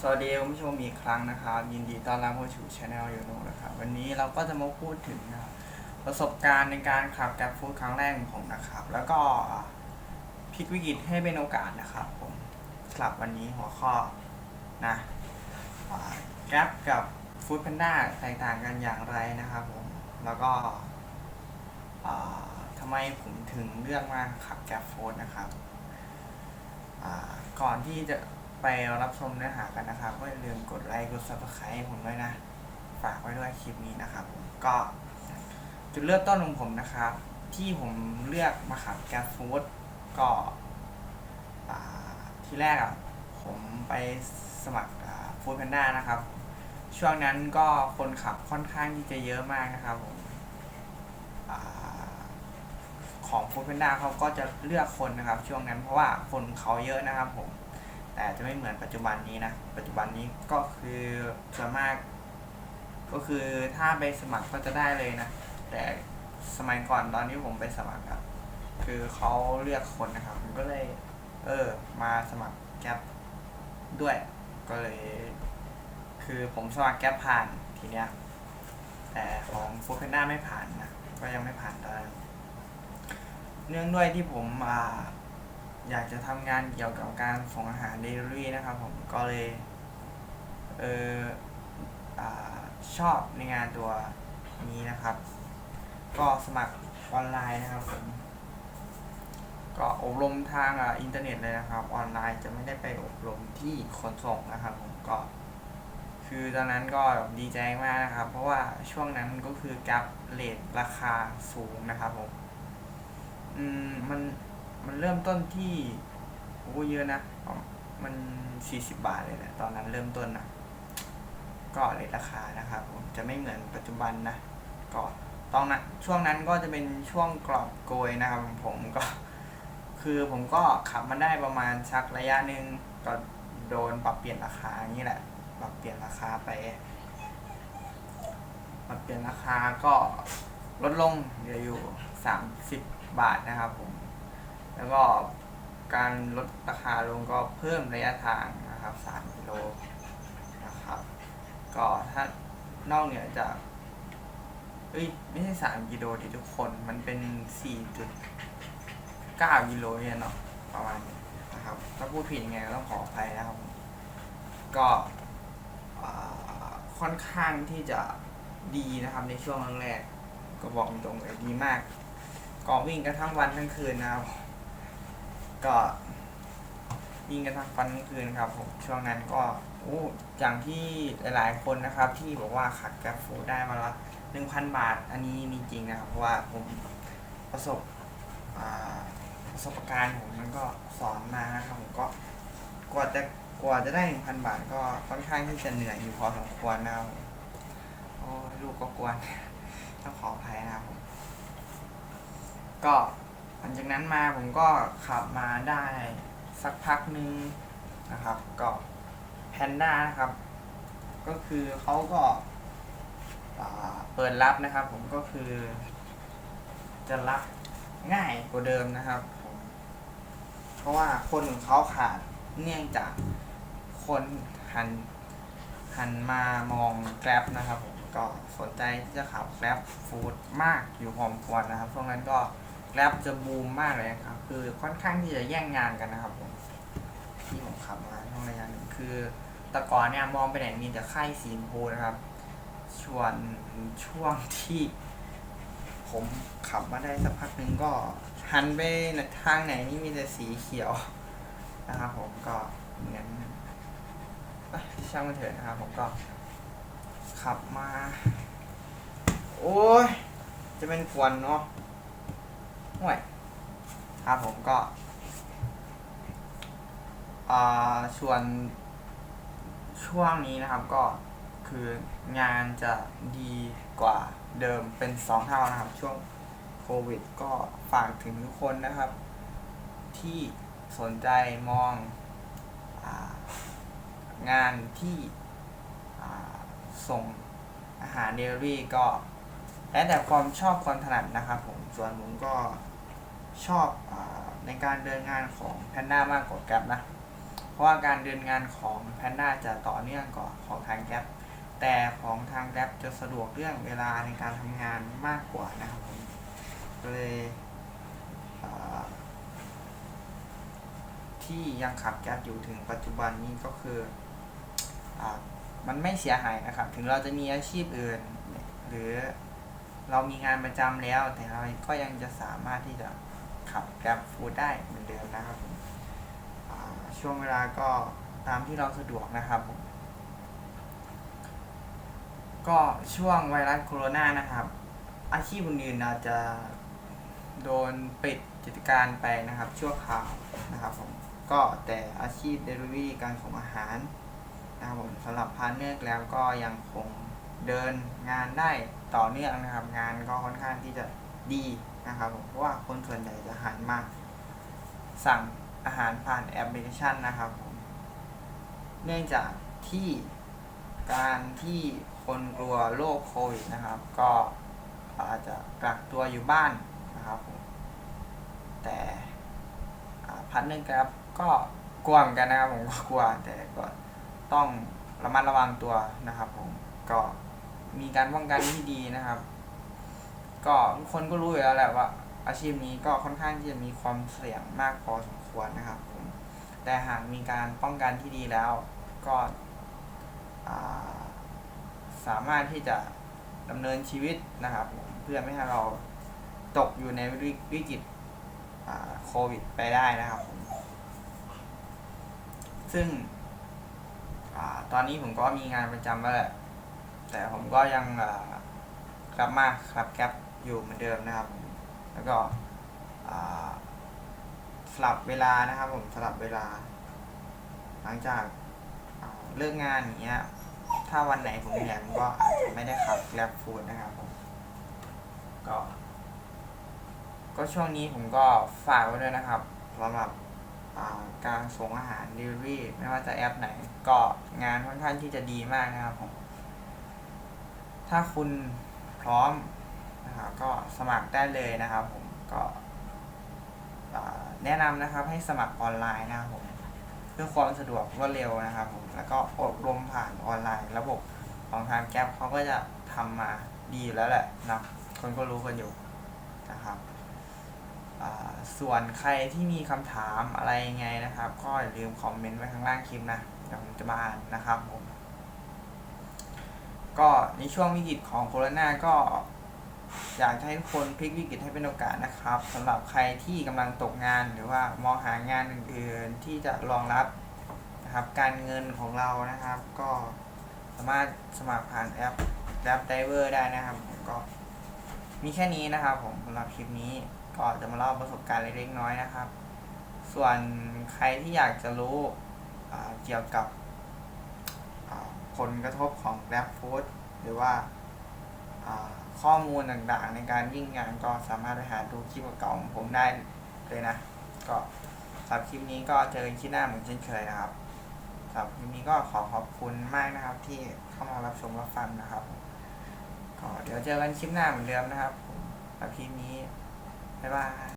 สวัสดีคุณผู้ชมอีกครั้งนะครับ ยินดีต้อนรับเข้าสู่ช anel ยูโนนะครับวันนี้เราก็จะมาพูดถึงนะครับประสบการณ์ในการขับแกร็บฟู้ดครั้งแรกของผมนะครับ แล้วก็พลิกวิกฤตให้เป็นโอกาสนะครับผมสำหรับวันนี้หัวข้อนะแกร็บกับฟู้ดแพนด้าแตกต่างกันอย่างไรนะครับผมแล้วก็ทำไมผมถึงเลือกมาขับแกร็บฟู้ดนะครับก่อนที่จะ ไปรับชมเนื้อหากันนะครับก็อย่าลืมกดไลค์กด subscribe ให้ผมด้วยนะ ฝากไว้ด้วยคลิปนี้นะครับผมก็จุดเริ่มต้นของผมนะครับ ที่ผมเลือกมาขับแกร็บฟู้ดก็ที่แรกอะผมไปสมัครฟูดแพนด้านะครับ ช่วงนั้นก็คนขับค่อนข้างที่จะเยอะมากนะครับผมอของฟูดแพนด้าเขาก็จะเลือกคนนะครับ ช่วงนั้นเพราะว่าคนเขาเยอะนะครับผม แต่จะไม่เหมือนปัจจุบันนี้นะ ปัจจุบันนี้ก็คือส่วนมาก ก็คือถ้าไปสมัครก็จะได้เลยนะ แต่สมัยก่อนตอนที่ผมไปสมัครครับ คือเขาเลือกคนนะครับ ผมก็เลย เออ มาสมัครแก๊ปด้วย ก็เลย คือผมสมัครแก๊ปผ่านทีเนี้ย แต่ของฟูดแพนด้าไม่ผ่านนะ ก็ยังไม่ผ่านตอนนั้นเนื่องด้วยที่ผมอ่า อยากจะทำงานเกี่ยวกับการส่งอาหารเดลิเวอรี่นะครับผมก็เลยเอออชอบในงานตัวนี้นะครับ ก็สมัครออนไลน์นะครับผมก็อบรมทางอินเทอร์เน็ตเลยนะครับ ออนไลน์จะไม่ได้ไปอบรมที่ขนส่งนะครับผมก็คือตอนนั้นก็ดีใจมากนะครับ เพราะว่าช่วงนั้นก็คือกับเลทราคาสูงนะครับผม อืม มัน มันเริ่มต้นที่โอ้เยอะนะมันสี่สิบบาทเลยนะตอนนั้นเริ่มต้นนะก็เลทราคานะครับผมจะไม่เหมือนปัจจุบันนะก็ตอนนั้นช่วงนั้นก็จะเป็นช่วงกรอบโกยนะครับผมก็ คือผมก็ขับมาได้ประมาณสักระยะหนึ่งก็โดนปรับเปลี่ยนราคาอย่างนี้แหละ ปรับเปลี่ยนราคาไปปรับเปลี่ยนราคาก็ลดลงเหลืออยู่สามสิบบาทนะครับผม แล้วก็การลดราคาลงก็เพิ่มระยะทางนะครับสามกิโลนะครับ ก็ถ้านอกเหนือจากเอ้ยไม่ใช่สามกิโลดิทุกคนมันเป็นสี่จุดเก้ากิโลเนี่ยเนาะประมาณนี้นะครับ ถ้าพูดผิดยังไงต้องขออภัยนะครับ ก็ค่อนข้างที่จะดีนะครับในช่วงแรกก็บอกตรงเลยดีมาก ก็วิ่งกันทั้งวันทั้งคืนนะครับ ก็วิ่งกันทั้งวันทั้งคืนครับผมช่วงนั้นก็อ้อย่างที่หลาย ๆ คนนะครับ ที่บอกว่าขัดกราฟูได้มาละหนึ่งพันบาท อันนี้มีจริงนะครับ เพราะว่าผมประสบประสบการณ์ผมมันก็สอนมานะครับผมก็กว่าจะกว่าจะได้หนึ่งพันบาทก็ค่อนข้างที่จะเหนื่อยอยู่พอสมควรนะครับโอ้ลูกก็กวนต้องขออภัยนะครับผมก็ หลังจากนั้นมาผมก็ขับมาได้สักพักหนึ่งนะครับ ก็แพนด้านะครับ ก็คือเขาก็าเปิดรับนะครับ ผมก็คือ จะรับง่ายกว่าเดิมนะครับผมเพราะว่าคนของเขาขาดเนื่องจากคนหันหันมามองแกร็บนะครับ ผมก็สนใจที่จะขับแกร็บฟู้ดมากอยู่พอมควรนะครับช่วงนั้นก็ แร็บจะบูมมากเลยครับ คือค่อนข้างที่จะแย่งงานกันนะครับผมที่ผมขับมาช่วงระยะหนึ่งคือแต่ก่อนเนี่ยมองไปไหนมีแต่ค่ายสีชมพูนะครับส่วนช่วงที่ ผมขับมาได้สักพักหนึ่งก็หันไปทางไหนนี่มีแต่สีเขียวนะครับผมก็เหมือนช่างมันเถอะนะครับผมก็ ขับมา โอ้ยจะเป็นควันเนาะ ห่วยครับผมก็ส่วนช่วงนี้นะครับก็คืองานจะดีกว่าเดิมเป็นสองเท่านะครับ ช่วงโควิด ก็ฝากถึงทุกคนนะครับ ที่สนใจมององานที่ส่งอาหารเดลิเวอรี่ก็ แล้วแต่ความชอบความถนัดนะครับผม ส่วนผมก็ชอบอในการเดินงานของแพนด้ามากกว่าแกร็บนะ เพราะว่าการเดินงานของแพนด้าจะต่อเนื่องกว่าของทางแกร็บแต่ของทางแกร็บจะสะดวกเรื่องเวลาในการทำงานมากกว่านะครับผมก็เลยที่ยังขับแกร็บอยู่ถึงปัจจุบันนี้ก็คืออมันไม่เสียหายนะครับ ถึงเราจะมีอาชีพอื่น หรือ เรามีงานประจำแล้ว แต่เราก็ยังจะสามารถที่จะขับแกร็บฟูดได้เหมือนเดิมนะครับผมช่วงเวลาก็ตามที่เราสะดวกนะครับผมก็ช่วงไวรัสโคโรนานะครับ อาชีพอื่นๆอาจจะโดนปิดกิจการไปนะครับ ชั่วคราวนะครับผมก็แต่อาชีพเดลิเวอรี่การส่งอาหารนะครับผมสำหรับพาร์ทเนอร์แล้วก็ยังคงเดินงานได้ ต่อเนื่องนะครับ งานก็ค่อนข้างที่จะดีนะครับผมเพราะว่าคนส่วนใหญ่จะหันมาสั่งอาหารผ่านแอปพลิเคชันนะครับผมเนื่องจากที่การที่คนกลัวโรคโควิดนะครับ ก็อาจจะกักตัวอยู่บ้านนะครับผมแต่พันหนึ่งครับก็กลัวเหมือนกันนะครับผมก็กลัวแต่ก็ต้องระมัดระวังตัวนะครับผมก็ มีการป้องกันที่ดีนะครับ ก็ทุกคนก็รู้อยู่แล้วแหละว่า อาชีพนี้ก็ค่อนข้างที่จะมีความเสี่ยงมากพอสมควรนะครับผมแต่หากมีการป้องกันที่ดีแล้ว ก็าสามารถที่จะดำเนินชีวิตนะครับผมเพื่อไม่ให้เราตกอยู่ในวิกฤตโควิดไปได้นะครับผมซึ่งอตอนนี้ผมก็มีงานประจำแล้วแหละ แต่ผมก็ยังกลับมาครับแก๊ปอยู่เหมือนเดิมนะครับ แล้วก็สลับเวลานะครับ ผมสลับเวลา หลังจากเลิกงานอย่างเงี้ยถ้าวันไหนผมเหนื่อยผมก็อาจจะไม่ได้ขับแกร็บฟูดนะครับผมก็ก็ช่วงนี้ผมก็ฝากไว้ด้วยนะครับสำหรับาการส่งอาหาร delivery ไม่ว่าจะแอปไหน ก็งานค่อนข้างที่จะดีมากนะครับผม ถ้าคุณพร้อมนะครับก็สมัครได้เลยนะครับผมก็แนะนำนะครับให้สมัครออนไลน์นะครับผมเพื่อความสะดวกรวดเร็วนะครับผมแล้วก็อบรมผ่านออนไลน์ ระบบของทางแก๊ปเขาก็จะทำมาดีแล้วแหละนะคนก็รู้กันอยู่นะครับส่วนใครที่มีคำถามอะไรยังไงนะครับ ก็อย่าลืมคอมเมนต์ไว้ข้างล่างคลิปนะเดี๋ยวผมจะมาอ่านนะครับผม ก็ในช่วงวิกฤตของโควิดก็ อยากให้ทุกคนพลิกวิกฤตให้เป็นโอกาสนะครับสำหรับใครที่กำลังตกงานหรือว่ามองหางานอื่นๆที่จะรองรับนะครับการเงินของเรานะครับ ก็สามารถสมัครผ่านแอปแอปไดเวอร์ได้นะครับผมก็มีแค่นี้นะครับผมสำหรับคลิปนี้ก็จะมาเล่าประสบการณ์เล็กๆน้อยนะครับ ส่วนใครที่อยากจะรู้เกี่ยวกับ ผลกระทบของ Grab Food หรือว่าข้อมูลต่างๆ ในการวิ่งงานก็สามารถไปหาดูคลิปเก่าของผมได้เลยนะ ก็สำหรับคลิปนี้ก็เจอกันคลิปหน้าเหมือนเช่นเคยนะครับสำหรับคลิปนี้ก็ขอขอบคุณมากนะครับ ที่เข้ามารับชมรับฟังนะครับก็เดี๋ยวเจอกันคลิปหน้าเหมือนเดิมนะครับสำหรับคลิปนี้บ๊ายบาย